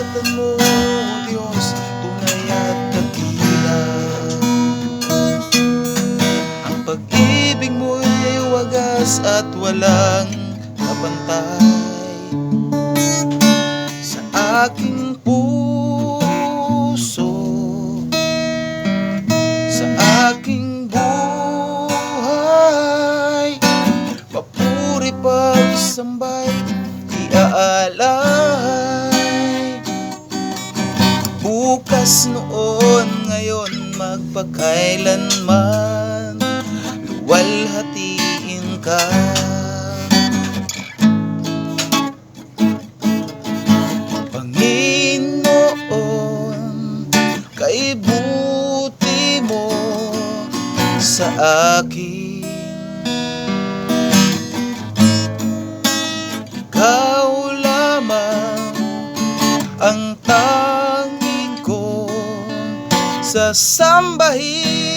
ingatan mo, Diyos, tunay at dakila. Ang pag-ibig mo'y wagas at walang kapantay Sa aking puso Sa aking buhay Papuri pagsambay Iaalay Bukas noon ngayon magpakailanman Luwalhatiin ka. Panginoon Kay buti mo sa akin sasambahin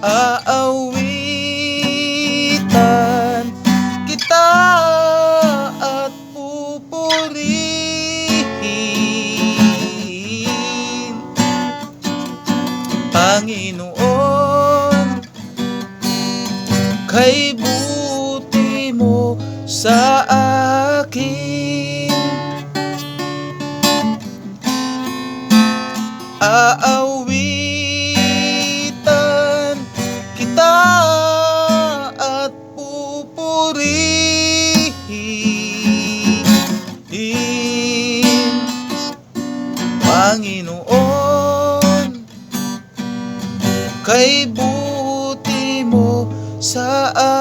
Aawitan kita at pupurihin. Panginoon Kay buti mo sa Aawitan kita at pupurihin. Panginoon kay buti mo sa akin